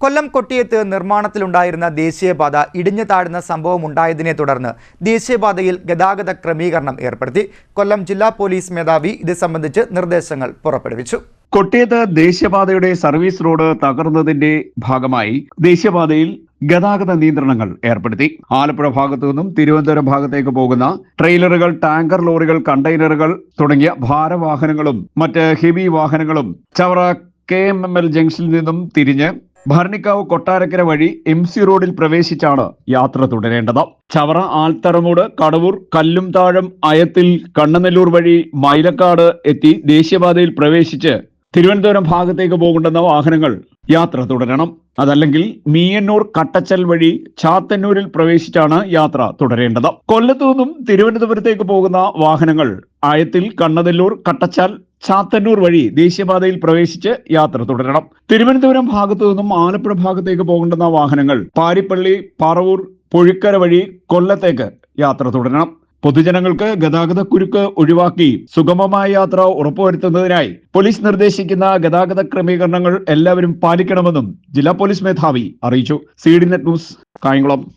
കൊല്ലം കൊട്ടിയത്ത് നിർമ്മാണത്തിലുണ്ടായിരുന്ന ദേശീയപാത ഇടിഞ്ഞു താഴ്ന്ന സംഭവം ഉണ്ടായതിനെ തുടർന്ന് ദേശീയപാതയിൽ ഗതാഗത ക്രമീകരണം ഏർപ്പെടുത്തി. കൊല്ലം ജില്ലാ പോലീസ് മേധാവി ഇത് സംബന്ധിച്ച് നിർദ്ദേശങ്ങൾ പുറപ്പെടുവിച്ചു. കൊട്ടിയത്ത് ദേശീയപാതയുടെ സർവീസ് റോഡ് തകർന്നതിന്റെ ഭാഗമായി ദേശീയപാതയിൽ ഗതാഗത നിയന്ത്രണങ്ങൾ ഏർപ്പെടുത്തി. ആലപ്പുഴ ഭാഗത്തു നിന്നും തിരുവനന്തപുരം ഭാഗത്തേക്ക് പോകുന്ന ട്രെയിലറുകൾ ടാങ്കർ ലോറികൾ കണ്ടെയ്നറുകൾ തുടങ്ങിയ ഭാരവാഹനങ്ങളും മറ്റ് ഹെവി വാഹനങ്ങളും Chavara K M M L ജംഗ്ഷനിൽ നിന്നും തിരിഞ്ഞ് ഭരണിക്കാവ് കൊട്ടാരക്കര വഴി എം സി റോഡിൽ പ്രവേശിച്ചാണ് യാത്ര തുടരേണ്ടത്. ചവറ ആൽത്തറമൂട് കടവൂർ കല്ലും താഴം അയത്തിൽ കണ്ണനെല്ലൂർ വഴി മൈലക്കാട് എത്തി ദേശീയപാതയിൽ പ്രവേശിച്ച് തിരുവനന്തപുരം ഭാഗത്തേക്ക് പോകേണ്ടുന്ന വാഹനങ്ങൾ യാത്ര തുടരണം. അതല്ലെങ്കിൽ മീയന്നൂർ കട്ടച്ചൽ വഴി ചാത്തന്നൂരിൽ പ്രവേശിച്ചാണ് യാത്ര തുടരേണ്ടത്. കൊല്ലത്തു നിന്നും തിരുവനന്തപുരത്തേക്ക് പോകുന്ന വാഹനങ്ങൾ ആയത്തിൽ കണ്ണതല്ലൂർ കട്ടച്ചാൽ ചാത്തന്നൂർ വഴി ദേശീയപാതയിൽ പ്രവേശിച്ച് യാത്ര തുടരണം. തിരുവനന്തപുരം ഭാഗത്തു നിന്നും ആലപ്പുഴ ഭാഗത്തേക്ക് പോകേണ്ടുന്ന വാഹനങ്ങൾ പാരിപ്പള്ളി പറവൂർ പുഴിക്കര വഴി കൊല്ലത്തേക്ക് യാത്ര തുടരണം. പൊതുജനങ്ങൾക്ക് ഗതാഗത കുരുക്ക് ഒഴിവാക്കി സുഗമമായ യാത്ര ഉറപ്പുവരുത്തുന്നതിനായി പോലീസ് നിർദ്ദേശിക്കുന്ന ഗതാഗത ക്രമീകരണങ്ങൾ എല്ലാവരും പാലിക്കണമെന്നും ജില്ലാ പോലീസ് മേധാവി അറിയിച്ചു. C D net news Kayamkulam.